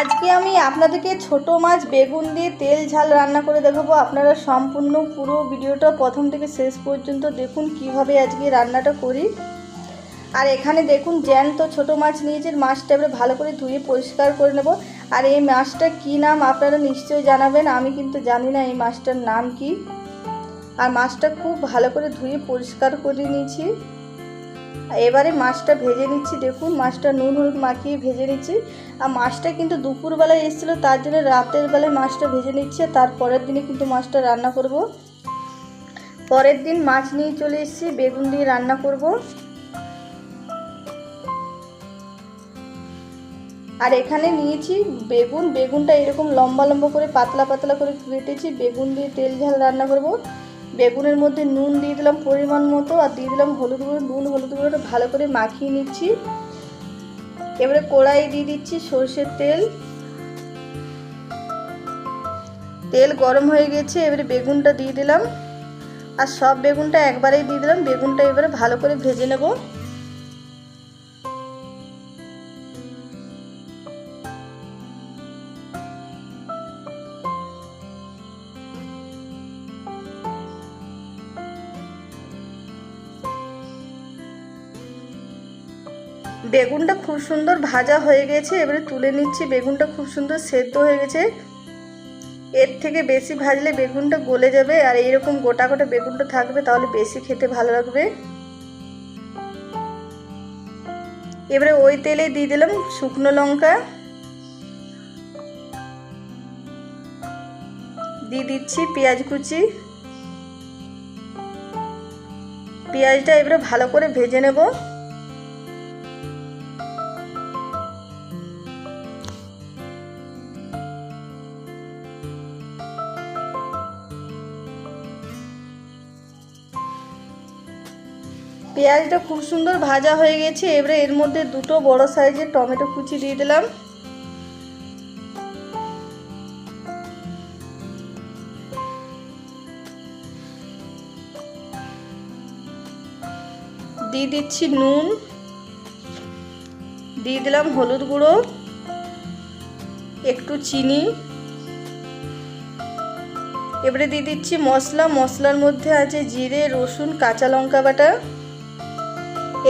আজকে আমি আপনাদেরকে ছোট মাছ বেগুন দিয়ে তেল ঝাল রান্না করে দেখাবো। আপনারা সম্পূর্ণ পুরো ভিডিওটা প্রথম থেকে শেষ পর্যন্ত দেখুন কীভাবে আজকে রান্নাটা করি। আর এখানে দেখুন জ্যান্ত ছোট মাছ নিয়েছে মাছটা এবারে ভালো করে ধুয়ে পরিষ্কার করে নেব। আর এই মাছটা কী নাম আপনারা নিশ্চয়ই জানাবেন, আমি কিন্তু জানি না এই মাছটার নাম কি। আর মাছটা খুব ভালো করে ধুয়ে পরিষ্কার করে নিয়েছি। এবারে মাছটা ভেজে নিচ্ছি, দেখুন মাছটা নুন, হলুদ মাখিয়ে ভেজে নিচ্ছি। আর মাছটা কিন্তু দুপুরবেলায় এসেছিল, তার জন্য রাতের বেলায় মাছটা ভেজে নিচ্ছি আর তারপরের দিনে কিন্তু মাছটা রান্না করব। পরের দিন মাছ নিয়ে চলে এসেছি, বেগুন দিয়ে রান্না করব। আর এখানে নিয়েছি বেগুন, বেগুনটা এরকম লম্বা লম্বা করে, পাতলা পাতলা করে কেটেছি, বেগুন দিয়ে তেল ঝাল রান্না করব। বেগুনের মধ্যে নুন দিয়ে দিলাম পরিমাণ মতো আর দিয়ে দিলাম হলুদ গুঁড়ো। নুন, হলুদ গুঁড়োটা ভালো করে মাখিয়ে নিচ্ছি। এবারে কড়াই দিয়ে দিচ্ছি সর্ষের তেল। তেল গরম হয়ে গেছে, এবারে বেগুনটা দিয়ে দিলাম। আর সব বেগুনটা একবারেই দিয়ে দিলাম। বেগুনটা এবারে ভালো করে ভেজে নেব। বেগুনটা খুব সুন্দর ভাজা হয়ে গেছে, এবারে তুলে নিচ্ছি। বেগুনটা খুব সুন্দর সেদ্ধ হয়ে গেছে। এর থেকে বেশি ভাজলে বেগুনটা গলে যাবে, আর এইরকম গোটা গোটা বেগুনটা থাকবে, তাহলে বেশি খেতে ভালো লাগবে। এবারে ওই তেলে দিয়ে দিলাম শুকনো লঙ্কা। দিয়ে দিচ্ছি পেঁয়াজ কুচি। পেঁয়াজটা এবারে ভালো করে ভেজে নেব। পেঁয়াজটা খুব সুন্দর ভাজা হয়ে গেছে, এবারে এর মধ্যে দুটো বড় সাইজের টমেটো কুচি দিয়ে দিলাম। দিয়ে দিচ্ছি নুন, দিয়ে দিলাম হলুদ গুঁড়ো, একটু চিনি। এবারে দিয়ে দিচ্ছি মশলা, মশলার মধ্যে আছে জিরে, রসুন, কাঁচা লঙ্কা বাটা।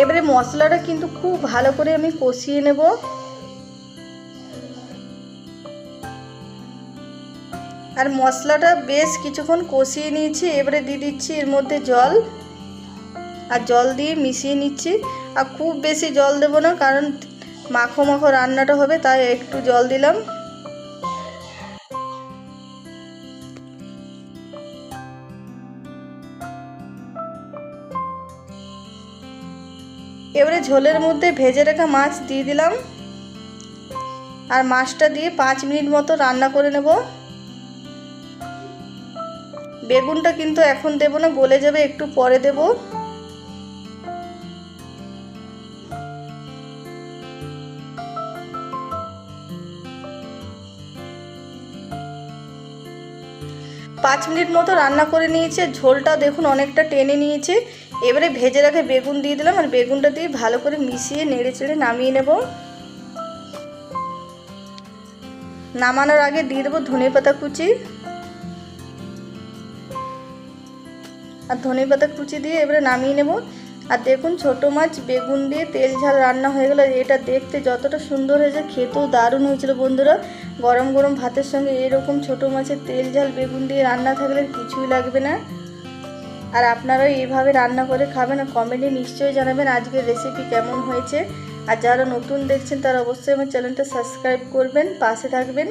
এবারে মশলাটা কিন্তু খুব ভালো করে আমি কষিয়ে নেব। আর মশলাটা বেশ কিছুক্ষণ কষিয়ে নিয়েছি, এবারে দিয়ে দিচ্ছি এর মধ্যে জল। আর জল দিয়ে মিশিয়ে নিচ্ছি। আর খুব বেশি জল দেবো না, কারণ মাখো মাখো রান্নাটা হবে, তাই একটু জল দিলাম। এবারে ঝোলের মধ্যে ভেজে রাখা মাছ দিয়ে দিলাম। আর মাছটা দিয়ে পাঁচ মিনিট মতো রান্না করে নেব। বেগুনটা কিন্তু এখন দেব না, গলে যাবে, একটু পরে দেব। পাঁচ মিনিট মতো রান্না করে নিয়েছে। ঝোলটা দেখুন অনেকটা টেনে নিয়েছে। এবারে ভেজে রাখে বেগুন দিয়ে দিলাম, আর বেগুনটা দিয়ে ভালো করে মিশিয়ে নেড়ে চেড়ে নামিয়ে নেব। নামানোর আগে দিয়ে দেবো ধনে পাতা কুচি। আর ধনে পাতা কুচি দিয়ে এবারে নামিয়ে নেব। আর দেখুন ছোট মাছ বেগুন দিয়ে তেল ঝাল রান্না হয়ে গেলো এটা দেখতে যতটা সুন্দর হয়েছে, খেতেও দারুণ হয়েছিল বন্ধুরা। গরম গরম ভাতের সঙ্গে এরকম ছোট মাছের তেল ঝাল বেগুন দিয়ে রান্না থাকলে কিছুই লাগবে না। আর আপনারাও এইভাবে রান্না করে খাবেন আর কমেন্টে নিশ্চয়ই জানাবেন আজকের রেসিপি কেমন হয়েছে। আর যারা নতুন দেখছেন তারা অবশ্যই আমার চ্যানেলটা সাবস্ক্রাইব করবেন, পাশে থাকবেন।